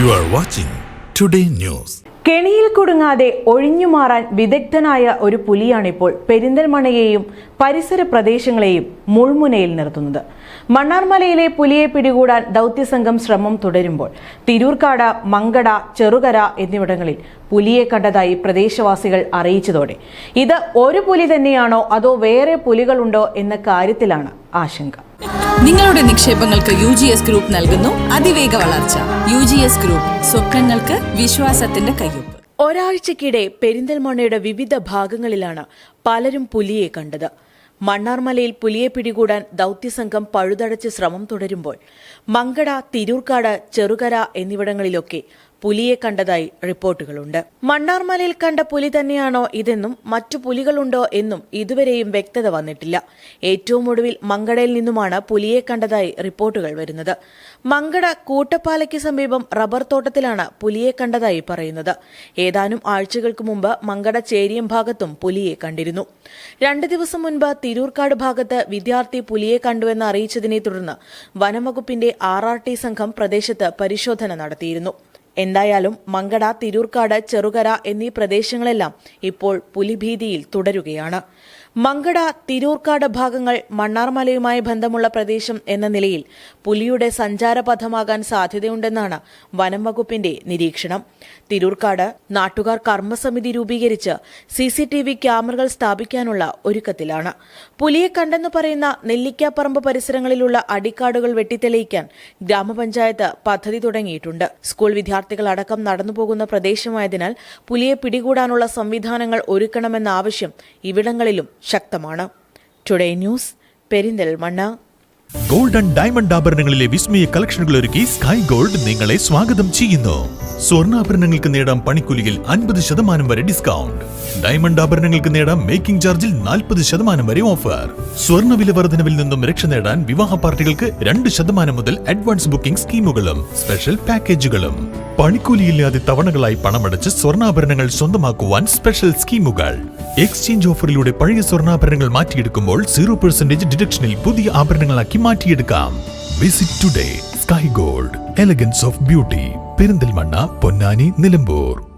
You are watching Today News. കെണിയിൽ കുടുങ്ങാതെ ഒഴിഞ്ഞുമാറാൻ വിദഗ്ധനായ ഒരു പുലിയാണിപ്പോൾ പെരിന്തൽമണയെയും പരിസര പ്രദേശങ്ങളെയും മുൾമുനയിൽ നിർത്തുന്നത്. മണ്ണാർമലയിലെ പുലിയെ പിടികൂടാൻ ദൗത്യസംഘം ശ്രമം തുടരുമ്പോൾ തിരൂർക്കാട് മങ്കട ചെറുകര എന്നിവിടങ്ങളിൽ പുലിയെ കണ്ടതായി പ്രദേശവാസികൾ അറിയിച്ചതോടെ. ഇത് ഒരു പുലി തന്നെയാണോ അതോ വേറെ പുലികളുണ്ടോ എന്ന കാര്യത്തിലാണ് ആശങ്ക. നിങ്ങളുടെ നിക്ഷേപങ്ങൾക്ക് യു ജി എസ് ഗ്രൂപ്പ് നൽകുന്നു അതിവേഗ വളർച്ച. യു ജി എസ് ഗ്രൂപ്പ് സ്വപ്നങ്ങൾക്ക് വിശ്വാസത്തിന്റെ കയ്യൊപ്പ്. ഒരാഴ്ചക്കിടെ പെരിന്തൽമണ്ണയുടെ വിവിധ ഭാഗങ്ങളിലാണ് പലരും പുലിയെ കണ്ടത്. മണ്ണാർമലയിൽ പുലിയെ പിടികൂടാൻ ദൗത്യസംഘം പഴുതടച്ച് ശ്രമം തുടരുമ്പോൾ മങ്കട തിരൂർക്കാട് ചെറുകര എന്നിവിടങ്ങളിലൊക്കെ പുലിയെ കണ്ടതായി റിപ്പോർട്ടുകളുണ്ട്. മണ്ണാർമലയിൽ കണ്ട പുലി തന്നെയാണോ ഇതെന്നും മറ്റു പുലികളുണ്ടോ എന്നും ഇതുവരെയും വ്യക്തത വന്നിട്ടില്ല. ഏറ്റവും ഒടുവിൽ മങ്കടയിൽ നിന്നുമാണ് പുലിയെ കണ്ടതായി റിപ്പോർട്ടുകൾ വരുന്നത്. മങ്കട കൂട്ടപ്പാലയ്ക്ക് സമീപം റബ്ബർ തോട്ടത്തിലാണ് പുലിയെ കണ്ടതായി പറയുന്നത്. ഏതാനും ആഴ്ചകൾക്ക് മുമ്പ് മങ്കട ചേരിയം ഭാഗത്തും പുലിയെ കണ്ടിരുന്നു. രണ്ട് ദിവസം മുൻപ് തിരൂർക്കാട് ഭാഗത്ത് വിദ്യാർത്ഥി പുലിയെ കണ്ടുവെന്ന് അറിയിച്ചതിനെ തുടർന്ന് വനംവകുപ്പിന്റെ ആർ ആർ ടി സംഘം പ്രദേശത്ത് പരിശോധന നടത്തിയിരുന്നു. എന്തായാലും മങ്കട തിരൂർക്കാട് ചെറുകര എന്നീ പ്രദേശങ്ങളെല്ലാം ഇപ്പോൾ പുലിഭീതിയിൽ തുടരുകയാണ്. മങ്കട തിരൂർക്കാട് ഭാഗങ്ങൾ മണ്ണാർമലയുമായി ബന്ധമുള്ള പ്രദേശം എന്ന നിലയിൽ പുലിയുടെ സഞ്ചാരപഥമാകാൻ സാധ്യതയുണ്ടെന്നാണ് വനം വകുപ്പിന്റെ നിരീക്ഷണം. തിരൂർക്കാട് നാട്ടുകാർ കർമ്മസമിതി രൂപീകരിച്ച് സി സി ടി വി ക്യാമറകൾ സ്ഥാപിക്കാനുള്ള ഒരുക്കത്തിലാണ്. പുലിയെ കണ്ടെന്ന് പറയുന്ന നെല്ലിക്കാപ്പറമ്പ് പരിസരങ്ങളിലുള്ള അടിക്കാടുകൾ വെട്ടിത്തെളിയിക്കാൻ ഗ്രാമപഞ്ചായത്ത് പദ്ധതി തുടങ്ങിയിട്ടുണ്ട്. സ്കൂൾ വിദ്യാർത്ഥികൾ അടക്കം നടന്നുപോകുന്ന പ്രദേശമായതിനാൽ പുലിയെ പിടികൂടാനുള്ള സംവിധാനങ്ങൾ ഒരുക്കണമെന്ന ആവശ്യം ഇവിടങ്ങളിലും ശക്തമാണ്. Today news Perinthalmanna. Golden diamond ആഭരണങ്ങളിലെ വിസ്മയ കളക്ഷനുകൾ ഒരുക്കി സ്കൈ ഗോൾഡ് നിങ്ങളെ സ്വാഗതം ചെയ്യുന്നു. സ്വർണാഭരണങ്ങൾക്ക് നേടാം പണിക്കൂലിയിൽ അൻപത് ശതമാനം വരെ ഡിസ്കൗണ്ട്. ഡയമണ്ട് ആഭരണങ്ങൾക്ക് നേടാം മേക്കിംഗ് ചാർജിൽ നാൽപ്പത് ശതമാനം വരെ ഓഫർ. സ്വർണ വർധനവിൽ നിന്നും രക്ഷ നേടാൻ വിവാഹ പാർട്ടികൾക്ക് രണ്ട് ശതമാനം മുതൽ അഡ്വാൻസ് ബുക്കിംഗ് സ്കീമുകളും സ്പെഷ്യൽ പാക്കേജുകളും പണിക്കൂലിയില്ലാതെ തവണകളായി പണമടച്ച് സ്വർണാഭരണങ്ങൾ സ്വന്തമാക്കുവാൻ സ്പെഷ്യൽ സ്കീമുകൾ. എക്സ്ചേഞ്ച് ഓഫറിലൂടെ പഴയ സ്വർണാഭരണങ്ങൾ മാറ്റിയെടുക്കുമ്പോൾ സീറോ പെർസെന്റേജ് ഡിഡക്ഷനിൽ പുതിയ ആഭരണങ്ങളാക്കി മാറ്റിയെടുക്കാം. Visit today Sky gold elegance of beauty Perinthalmanna Ponnani Nilambur.